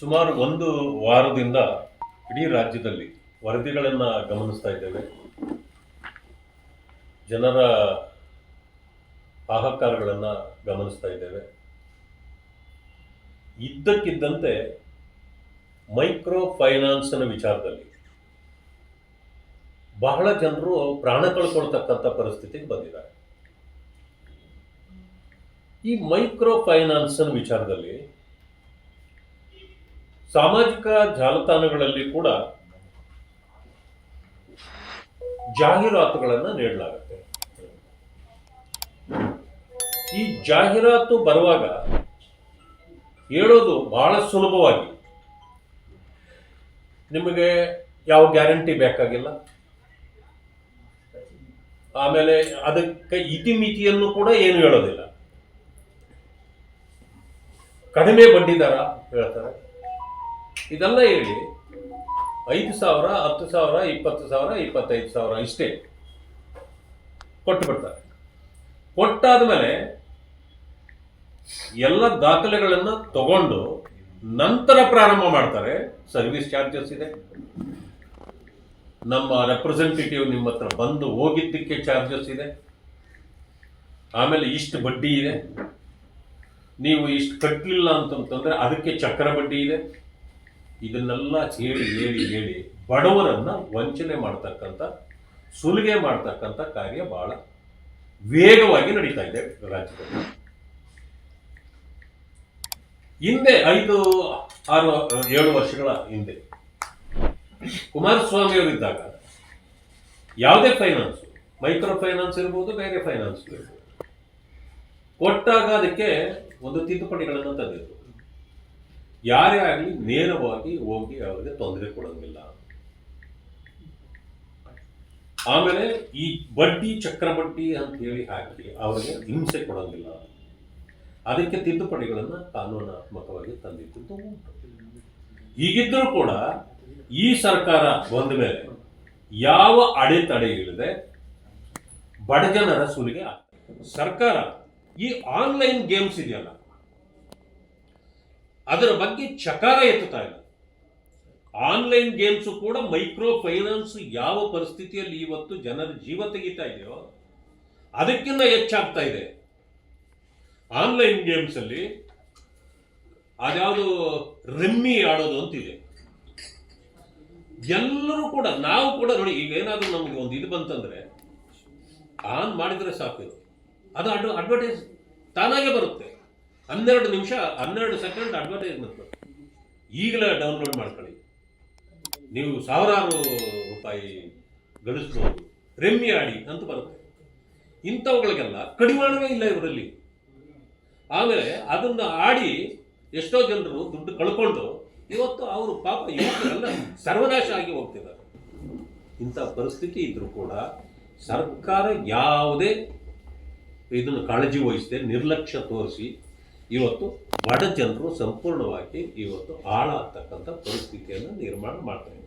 ಸುಮಾರು ಒಂದು ವಾರದಿಂದ ಇಡೀ ರಾಜ್ಯದಲ್ಲಿ ವರದಿಗಳನ್ನು ಗಮನಿಸ್ತಾ ಇದ್ದೇವೆ. ಜನರ ಹಾಹಾಕಾರಗಳನ್ನು ಗಮನಿಸ್ತಾ ಇದ್ದೇವೆ. ಇದ್ದಕ್ಕಿದ್ದಂತೆ ಮೈಕ್ರೋ ಫೈನಾನ್ಸ್ನ ವಿಚಾರದಲ್ಲಿ ಬಹಳ ಜನರು ಪ್ರಾಣ ಕಳ್ಕೊಳ್ತಕ್ಕಂಥ ಪರಿಸ್ಥಿತಿಗೆ ಬಂದಿದ್ದಾರೆ. ಈ ಮೈಕ್ರೋ ಫೈನಾನ್ಸ್ನ ವಿಚಾರದಲ್ಲಿ ಸಾಮಾಜಿಕ ಜಾಲತಾಣಗಳಲ್ಲಿ ಕೂಡ ಜಾಹೀರಾತುಗಳನ್ನು ನೀಡಲಾಗುತ್ತೆ. ಈ ಜಾಹೀರಾತು ಬರುವಾಗ ಹೇಳೋದು ಬಹಳ ಸುಲಭವಾಗಿ. ನಿಮಗೆ ಯಾವ ಗ್ಯಾರಂಟಿ ಬೇಕಾಗಿಲ್ಲ? ಆಮೇಲೆ ಅದಕ್ಕೆ ಇತಿಮಿತಿಯನ್ನು ಕೂಡ ಏನು ಹೇಳೋದಿಲ್ಲ. ಕಡಿಮೆ ಬಡ್ಡಿ ದರ ಹೇಳ್ತಾರೆ. ಇದೆಲ್ಲ ಹೇಳಿ ಐದು ಸಾವಿರ, ಹತ್ತು ಸಾವಿರ, ಇಪ್ಪತ್ತು ಸಾವಿರ, ಇಪ್ಪತ್ತೈದು ಸಾವಿರ ಇಷ್ಟೇ. ಕೊಟ್ಟು ಬಿಡ್ತಾರೆ. ಕೊಟ್ಟಾದ ಮೇಲೆ ಎಲ್ಲ ದಾಖಲೆಗಳನ್ನು ತಗೊಂಡು ನಂತರ ಪ್ರಾರಂಭ ಮಾಡ್ತಾರೆ. ಸರ್ವಿಸ್ ಚಾರ್ಜಸ್ ಇದೆ. ನಮ್ಮ ರೆಪ್ರೆಸೆಂಟೇಟಿವ್ ನಿಮ್ಮ ಹತ್ರ ಬಂದು ಹೋಗಿದ್ದಕ್ಕೆ ಚಾರ್ಜಸ್ ಇದೆ. ಆಮೇಲೆ ಇಷ್ಟು ಬಡ್ಡಿ ಇದೆ. ನೀವು ಇಷ್ಟು ಕಟ್ಟಲಿಲ್ಲ ಅಂತಂತಂದರೆ ಅದಕ್ಕೆ ಚಕ್ರ ಬಡ್ಡಿ ಇದೆ. ಇದನ್ನೆಲ್ಲ ಹೇಳಿ ಹೇಳಿ ಹೇಳಿ ಬಡವರನ್ನ ವಂಚನೆ ಮಾಡ್ತಕ್ಕಂಥ, ಸುಲಿಗೆ ಮಾಡ್ತಕ್ಕಂಥ ಕಾರ್ಯ ಬಹಳ ವೇಗವಾಗಿ ನಡೀತಾ ಇದೆ ರಾಜ್ಯದಲ್ಲಿ. ಹಿಂದೆ ಐದು, ಆರು, ಏಳು ವರ್ಷಗಳ ಹಿಂದೆ ಕುಮಾರಸ್ವಾಮಿ ಅವರಿದ್ದಾಗ ಯಾವುದೇ ಫೈನಾನ್ಸ್ ಮೈಕ್ರೋ ಫೈನಾನ್ಸ್ ಇರ್ಬೋದು, ಬೇರೆ ಫೈನಾನ್ಸ್ ಇರ್ಬೋದು, ಕೊಟ್ಟಾಗ ಅದಕ್ಕೆ ಒಂದು ತಿದ್ದುಪಡಿಗಳನ್ನು ತಂದಿದ್ರು. ಯಾರೇ ಆಗಲಿ ನೇರವಾಗಿ ಹೋಗಿ ಅವರಿಗೆ ತೊಂದರೆ ಕೊಡೋಂಗಿಲ್ಲ. ಆಮೇಲೆ ಈ ಬಡ್ಡಿ ಚಕ್ರ ಬಡ್ಡಿ ಅಂತ ಹೇಳಿ ಹಾಕಿ ಅವರಿಗೆ ಹಿಂಸೆ ಕೊಡೋಂಗಿಲ್ಲ. ಅದಕ್ಕೆ ತಿದ್ದುಪಡಿಗಳನ್ನು ಕಾನೂನಾತ್ಮಕವಾಗಿ ತಂದಿದ್ದು ಉಂಟು. ಹೀಗಿದ್ದರೂ ಕೂಡ ಈ ಸರ್ಕಾರ ಬಂದ ಮೇಲೆ ಯಾವ ಅಡೆತಡೆ ಇಲ್ಲದೆ ಬಡಜನರ ಸುಲಿಗೆ ಸರ್ಕಾರ ಈ ಆನ್ಲೈನ್ ಗೇಮ್ಸ್ ಇದೆಯಲ್ಲ ಅದರ ಬಗ್ಗೆ ಚಕಾರ ಎತ್ತುತ್ತಾ ಇಲ್ಲ. ಆನ್ಲೈನ್ ಗೇಮ್ಸ್ ಕೂಡ ಮೈಕ್ರೋ ಫೈನಾನ್ಸ್ ಯಾವ ಪರಿಸ್ಥಿತಿಯಲ್ಲಿ ಇವತ್ತು ಜನರ ಜೀವ ತೆಗಿತಾ ಇದೆಯೋ ಅದಕ್ಕಿಂತ ಹೆಚ್ಚಾಗ್ತಾ ಇದೆ. ಆನ್ಲೈನ್ ಗೇಮ್ಸ್ ಅಲ್ಲಿ ಅದ್ಯಾವುದು ರೆಮ್ಮಿ ಆಡೋದು ಅಂತಿದೆ. ಎಲ್ಲರೂ ಕೂಡ, ನಾವು ಕೂಡ ನೋಡಿ, ಈಗ ಏನಾದರೂ ನಮಗೆ ಒಂದು ಇದು ಬಂತಂದ್ರೆ, ಆನ್ ಮಾಡಿದ್ರೆ ಸಾಕು ಅದು ಅಡ್ವ ಅಡ್ವರ್ಟೈಸ್ ತಾನಾಗೆ ಬರುತ್ತೆ. ಹನ್ನೆರಡು ನಿಮಿಷ, ಹನ್ನೆರಡು ಸೆಕೆಂಡ್ ಅಡ್ವರ್ಟೈಸ್ಮೆಂಟ್ ಈಗಲೇ ಡೌನ್ಲೋಡ್ ಮಾಡ್ಕೊಳ್ಳಿ. ನೀವು ಸಾವಿರಾರು ರೂಪಾಯಿ ಗಳಿಸ್ಬೋದು. ರೆಮ್ಮಿ ಆಡಿ ಅಂತ ಬರುತ್ತೆ. ಇಂಥವುಗಳಿಗೆಲ್ಲ ಕಡಿವಾಣವೇ ಇಲ್ಲ ಇವರಲ್ಲಿ. ಆಮೇಲೆ ಅದನ್ನು ಆಡಿ ಎಷ್ಟೋ ಜನರು ದುಡ್ಡು ಕಳ್ಕೊಂಡು ಇವತ್ತು ಅವರು ಪಾಪ ಯುವಕರೆಲ್ಲ ಸರ್ವನಾಶ ಆಗಿ ಹೋಗ್ತಿದ್ದಾರೆ. ಇಂಥ ಪರಿಸ್ಥಿತಿ ಇದ್ರೂ ಕೂಡ ಸರ್ಕಾರ ಯಾವುದೇ ಇದನ್ನು ಕಾಳಜಿ ವಹಿಸದೆ ನಿರ್ಲಕ್ಷ್ಯ ತೋರಿಸಿ ಇವತ್ತು ಬಡ ಜನರು ಸಂಪೂರ್ಣವಾಗಿ ಇವತ್ತು ಹಾಳಾಗ್ತಕ್ಕಂಥ ಪರಿಸ್ಥಿತಿಯನ್ನು ನಿರ್ಮಾಣ ಮಾಡ್ತಾರೆ